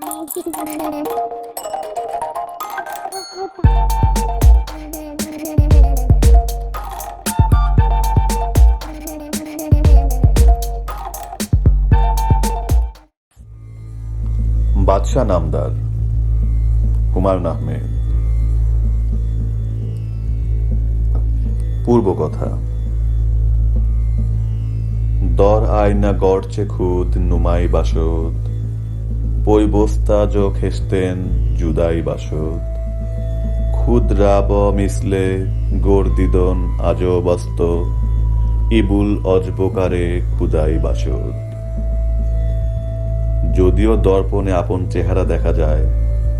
বাদশাহ নামদার হুমায়ুন আহমেদ। পূর্ব কথা দর আয়না গড়ছে খুদ নুমাই বাসদ পৈবস্তা যো খেসতেন জুদাই বাসদ। ক্ষুদ্রাব মিসলে গোর্দিদন আজ বস্ত ইবুল অজবকারে ক্ষুদাই বাসদ। যদিও দর্পণে আপন চেহারা দেখা যায়,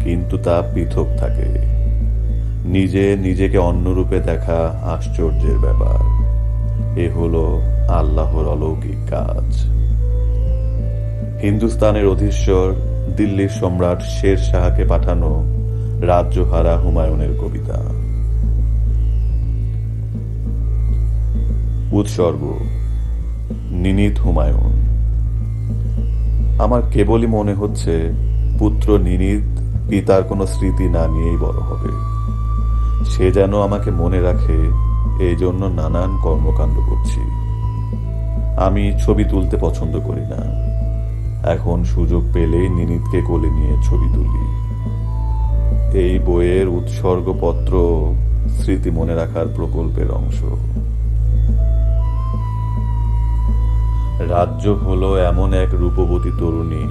কিন্তু তা পৃথক থাকে। নিজে নিজেকে অন্যরূপে দেখা আশ্চর্যের ব্যাপার। এ হলো আল্লাহর অলৌকিক কাজ। হিন্দুস্তানের অধীশ্বর দিল্লির সম্রাট শের শাহকে পাঠানো রাজ্যহারা হুমায়ুনের কবিতা। উৎসর্গ, নিনিত হুমায়ুন। আমার কেবলই মনে হচ্ছে পুত্র নিনিত পিতার কোনো স্মৃতি না নিয়েই বড় হবে। সে যেন আমাকে মনে রাখে এই জন্য নানান কর্মকাণ্ড করছি। আমি ছবি তুলতে পছন্দ করি না। এখন সুযোগ পেলেই নিনিতকে কোলে নিয়ে ছবি তুলি। এই বইয়ের উৎসর্গপত্র স্মৃতি মনে রাখার প্রকল্পের অংশ। রাজ্য হলো এমন এক রূপবতী তরুণী,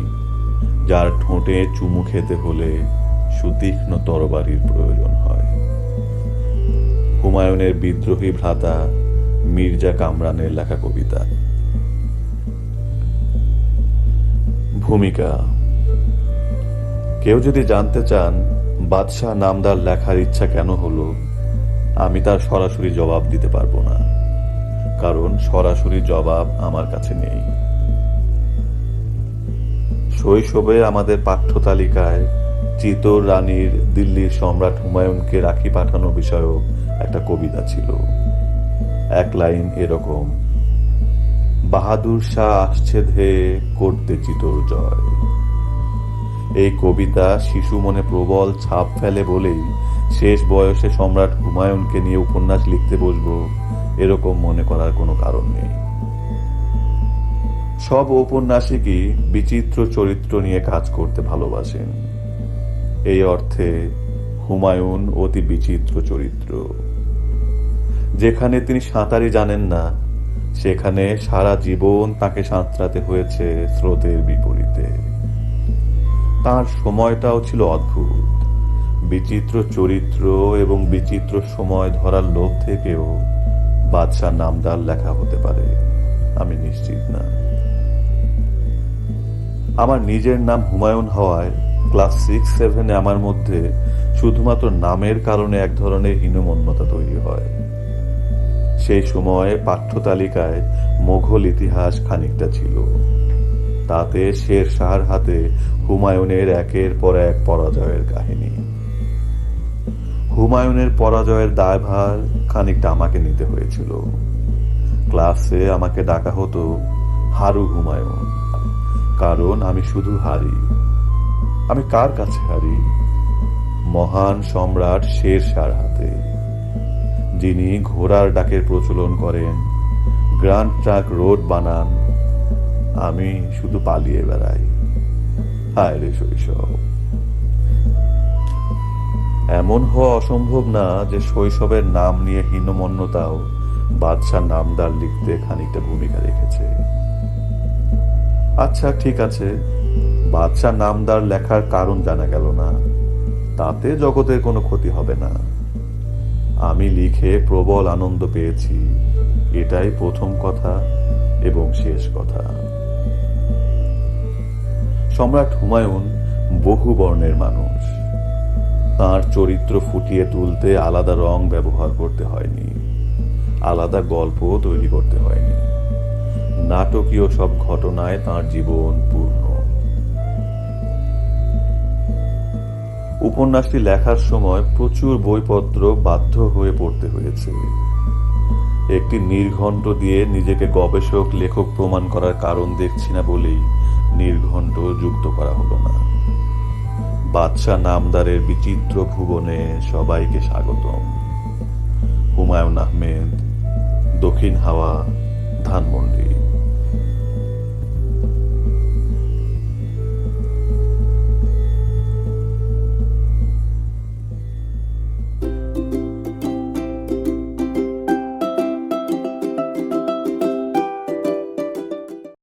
যার ঠোঁটে চুমু খেতে হলে সুতীক্ষ্ণ তরবারির প্রয়োজন হয়। হুমায়ুনের বিদ্রোহী ভ্রাতা মির্জা কামরানের লেখা কবিতা। ভূমিকা। কেউ যদি জানতে চান বাদশাহ নামদার লেখার ইচ্ছা কেন হলো, আমি তার সরাসরি জবাব দিতে পারব না, কারণ সরাসরি জবাব আমার কাছে নেই। শৈশবে আমাদের পাঠ্য তালিকায় চিতর রানীর দিল্লির সম্রাট হুমায়ুনকে রাখি পাঠানো বিষয়ক একটা কবিতা ছিল। এক লাইন এরকম বাহাদুর শাহ আসছে ধে করতে চিতর জয় এই কবিতা শিশু মনে প্রবল ছাপ ফেলে বলেই শেষ বয়সে সম্রাট হুমায়ুনকে নিয়ে উপন্যাস লিখতে বসবো, এরকম মনে করার কোনো কারণ নেই। সব ঔপন্যাসিকই বিচিত্র চরিত্র নিয়ে কাজ করতে ভালোবাসেন। এই অর্থে হুমায়ুন অতি বিচিত্র চরিত্র। যেখানে তিনি সাঁতারই জানেন না সেখানে সারা জীবন তাকে সাঁতরাতে হয়েছে স্রোতের বিপরীতে। তার সময়টাও ছিল অদ্ভুত। বিচিত্র চরিত্র এবং বিচিত্র সময় ধরার লোভ থেকেও বাদশাহ নামদার লেখা হতে পারে, আমি নিশ্চিত না। আমার নিজের নাম হুমায়ুন হওয়ায় ক্লাস সিক্স, সেভেনে আমার মধ্যে শুধুমাত্র নামের কারণে এক ধরনের হীনমন্যতা তৈরি হয়। সেই সময়ে পাঠ্য তালিকায় মোঘল ইতিহাস খানিকটা ছিল। তাতে শের শাহর হাতে হুমায়ুনের একের পর এক পরাজয়ের কাহিনী। হুমায়ুনের পরাজয়ের দায়ভার খানিকটা আমাকে নিতে হয়েছিল। ক্লাসে আমাকে ডাকা হতো, হারু হুমায়ুন, কারণ আমি শুধু হারি। আমি কার কাছে হারি? মহান সম্রাট শের শাহর হাতে। যিনি ঘোড়ার ডাকের প্রচলন করেন গ্র্যান্ড ট্রাক রোড বানান, আমি শুধু পালিয়ে বেড়াই। হায় রে শৈশব। এমন হওয়া অসম্ভব না যে শৈশবের নাম নিয়ে হীনমন্যতাও বাদশাহ নামদার লিখতে খানিকটা ভূমিকা রেখেছে। আচ্ছা ঠিক আছে বাদশাহ নামদার লেখার কারণ জানা গেল না। তাতে জগতের কোনো ক্ষতি হবে না। আমি লিখে প্রবল আনন্দ পেয়েছি। এটাই প্রথম কথা এবং শেষ কথা। সম্রাট হুমায়ুন বহু বর্ণের মানুষ। তার চরিত্র ফুটিয়ে তুলতে আলাদা রং ব্যবহার করতে হয়নি। আলাদা গল্প তৈরি করতে হয়নি। নাটকীয় সব ঘটনায় তার জীবন পূর্ণ। উপন্যাসটি লেখার সময় প্রচুর বইপত্র বাধ্য হয়ে পড়তে হয়েছে। একটি নির্ঘণ্ট দিয়ে নিজেকে গবেষক, লেখক প্রমাণ করার কারণ দেখছি না বলেই নির্ঘণ্ট যুক্ত করা হলো না। বাদশাহ নামদারের বিচিত্র ভুবনে সবাইকে স্বাগতম। হুমায়ুন আহমেদ, দক্ষিণ হাওয়া, ধানমন্ডি।